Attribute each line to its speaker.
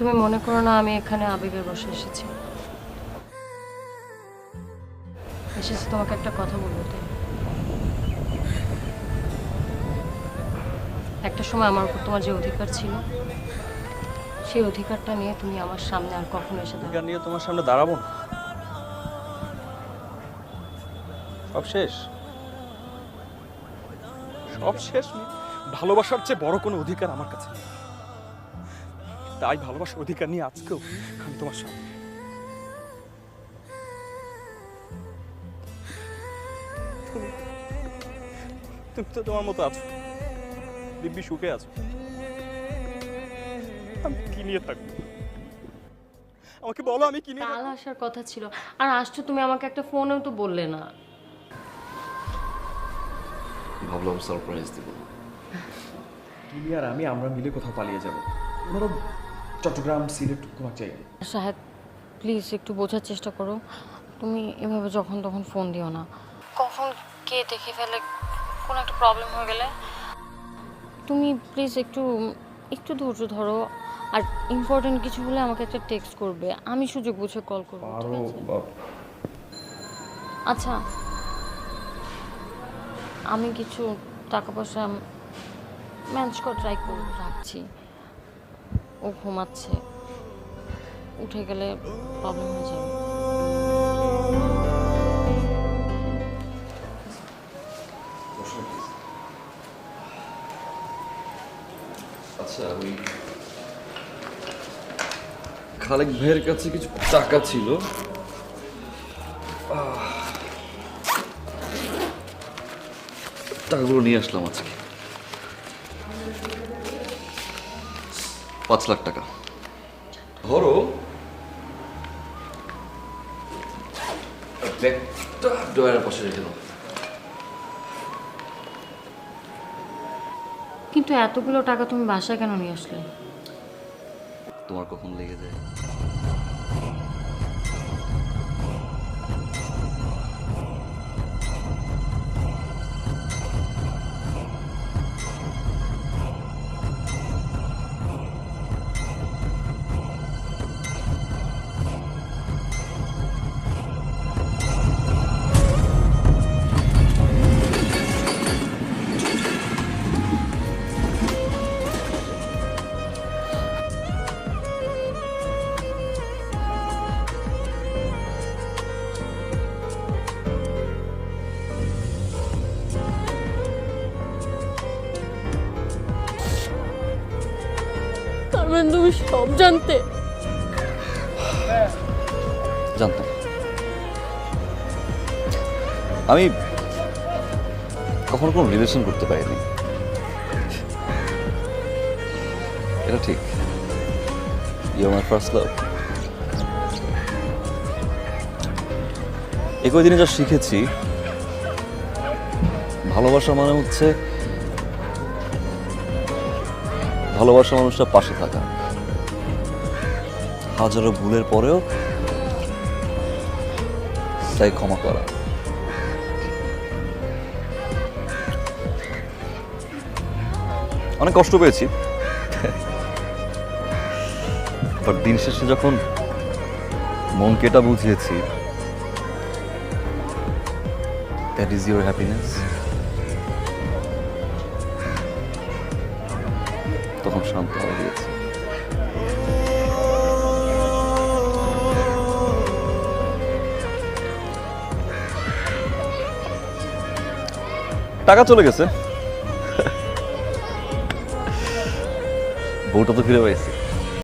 Speaker 1: তুমি মনে করো না আমি এখানে আবেগের বসে এসেছি? এসেছি তোমাকে একটা কথা বলব তাই একটা সময় আমার উপর তোমার যে অধিকার ছিল, সেই অধিকারটা নিয়ে তুমি আমার সামনে আর কখনো এসে
Speaker 2: গান নিয়ে তোমার সামনে দাঁড়াবো না? সব শেষ? সব শেষ। ভালোবাসার চেয়ে বড় কোনো অধিকার আমার কাছে নেই। তাই ভালোবাসার অধিকার নিয়ে আজকেও আমি তোমার সামনে। তুমি- তো তোমার মতো আছো। দিব্যি সুখে আছো। আমি কি নিয়ে থাকব? আমাকে বলো আমি কি নিয়ে
Speaker 1: কাল আসার কথা ছিল। আর আসছো তুমি আমাকে একটা ফোনেও তো বললে না।
Speaker 3: ভাবলাম সারপ্রাইজ দেব।
Speaker 4: তুমি আর আমি আমরা মিলে কোথাও পালিয়ে যাব। ধরো চট্টগ্রাম সিলেট কোনো এক জায়গায়
Speaker 1: সাহেব প্লিজ একটু বোঝার চেষ্টা করো। তুমি এভাবে যখন তখন ফোন দিও না। কখন কে দেখে ফেলে কোনো একটা প্রবলেম হয়ে গেলে। তুমি প্লিজ একটু একটু ধৈর্য ধরো। আর ইম্পর্টেন্ট কিছু হলে আমাকে একটা টেক্সট করবে। আমি সুযোগ বুঝে কল করব আছে? আচ্ছা আমি কিছু টাকা পয়সা ম্যানেজ করে ট্রাই করে রাখছি। ও ঘুমাচ্ছে। উঠে গেলে প্রবলেম হয়ে যাবে।
Speaker 3: আচ্ছা ওই খালেক ভাইয়ের কাছে কিছু টাকা ছিল। টাকাগুলো নিয়ে আসলাম আজকে। পাঁচ লাখ টাকা। ধরো ব্যাগটা ডয়ারের পাশে রেখে দাও।
Speaker 1: কিন্তু এতগুলো টাকা তুমি বাসায় কেন নিয়ে আসলে?
Speaker 3: তোমার কখন লেগে যায়? আমি কখনো কোনো রিলেশন করতে পারিনি। এটা ঠিক। ইউ মাই ফার্স্ট লাভ একই দিনে যা শিখেছি, ভালোবাসা মানে হচ্ছে ভালোবাসা মানুষটা পাশে থাকা। হাজারো ভুলের পরেও তাই ক্ষমা করা। অনেক কষ্ট পেয়েছি। দিন শেষে যখন মনকে এটা বুঝিয়েছি দ্যাট ইজ ইউর হ্যাপিনেস তখন শান্ত হয়ে গিয়েছে টাকা চলে গেছে। বউটা তো ফিরে পাইছি।